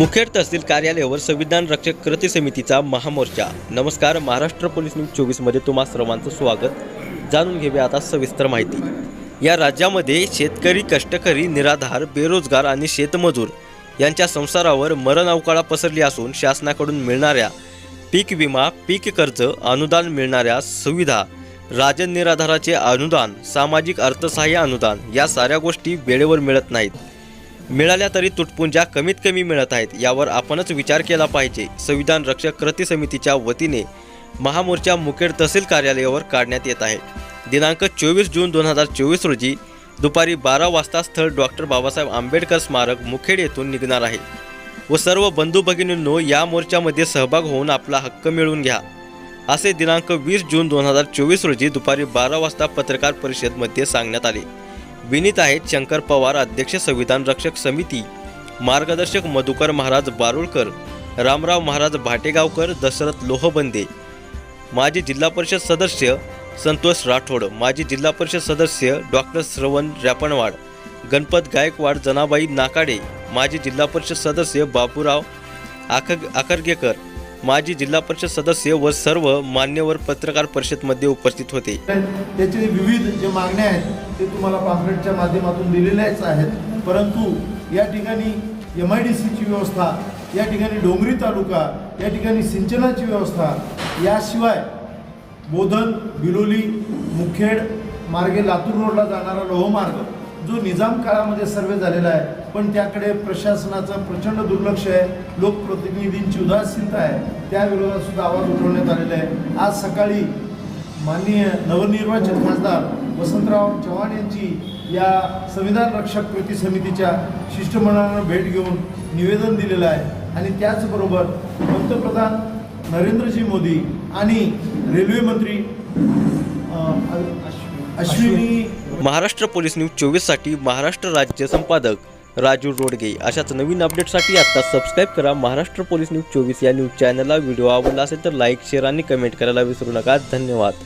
मुखेड तहसील कार्यालयावर संविधान रक्षक कृती समितीचा महामोर्चा. नमस्कार महाराष्ट्र पोलीस न्यूज चोवीसमध्ये तुम्हा सर्वांचं स्वागत. जाणून घेऊया आता सविस्तर माहिती. या राज्यामध्ये शेतकरी कष्टकरी निराधार बेरोजगार आणि शेतमजूर यांच्या संसारावर मरण अवकाळा पसरली असून शासनाकडून मिळणाऱ्या पीक विमा पीक कर्ज अनुदान मिळणाऱ्या सुविधा राजन निराधाराचे अनुदान सामाजिक अर्थसहाय्य अनुदान या साऱ्या गोष्टी वेळेवर मिळत नाहीत. मिळाल्या तरी तुटपुंजा कमीत कमी मिळत आहेत यावर आपणच विचार केला पाहिजे. संविधान रक्षक कृती समितीच्या वतीने महामोर्चा मुखेड तहसील कार्यालयावर काढण्यात येत आहे. दिनांक चोवीस जून दोन हजार चोवीस रोजी दुपारी बारा वाजता स्थळ डॉक्टर बाबासाहेब आंबेडकर स्मारक मुखेड येथून निघणार आहे. व सर्व बंधू भगिनींनो या मोर्चामध्ये सहभाग होऊन आपला हक्क मिळवून घ्या. असे दिनांक वीस जून दोन हजार चोवीस रोजी दुपारी बारा वाजता पत्रकार परिषदमध्ये सांगण्यात आले. विनीत आहेत शंकर पवार अध्यक्ष संविधान रक्षक समिती मार्गदर्शक मधुकर महाराज बारुळकर रामराव महाराज भाटेगावकर दशरथ लोहबंदे. माजी जिल्हा परिषद सदस्य संतोष राठोड माजी जिल्हा परिषद सदस्य डॉक्टर श्रवण रॅपणवाड गणपत गायकवाड जनाबाई नाकाडे माजी जिल्हा परिषद सदस्य बापूराव आक आकर्गेकर माजी जिल्हा परिषद सदस्य व सर्व मान्यवर पत्रकार परिषदमध्ये उपस्थित होते. त्याचे विविध जे मागण्या आहेत ते तुम्हाला पॅम्पलेटच्या माध्यमातून दिलेल्याच आहेत परंतु या ठिकाणी एम आय डी सीची व्यवस्था या ठिकाणी डोंगरी तालुका या ठिकाणी सिंचनाची व्यवस्था याशिवाय बोधन बिलोली मुखेड मार्गे लातूर रोडला जाणारा लोहमार्ग जो निजाम काळामध्ये सर्वे झालेला आहे पण त्याकडे प्रशासनाचं प्रचंड दुर्लक्ष आहे. लोकप्रतिनिधींची उदासीनता आहे. त्याविरोधात सुद्धा आवाज उठवण्यात आलेला आहे. आज सकाळी माननीय नवनिर्वाचित खासदार वसंतराव चव्हाण यांची या संविधान रक्षक कृती समितीच्या शिष्टमंडळानं भेट घेऊन निवेदन दिलेलं आहे. आणि त्याचबरोबर पंतप्रधान नरेंद्रजी मोदी आणि रेल्वे मंत्री अश्विनी महाराष्ट्र पोलीस न्यूज चोवीससाठी महाराष्ट्र राज्य संपादक राजू रोडगे. अशाच नवीन अपडेटसाठी आत्ता सबस्क्राईब करा महाराष्ट्र पोलीस न्यूज चोवीस या न्यूज चॅनलला व्हिडिओ आवडला असेल तर लाईक शेअर आणि कमेंट करायला विसरू नका. धन्यवाद.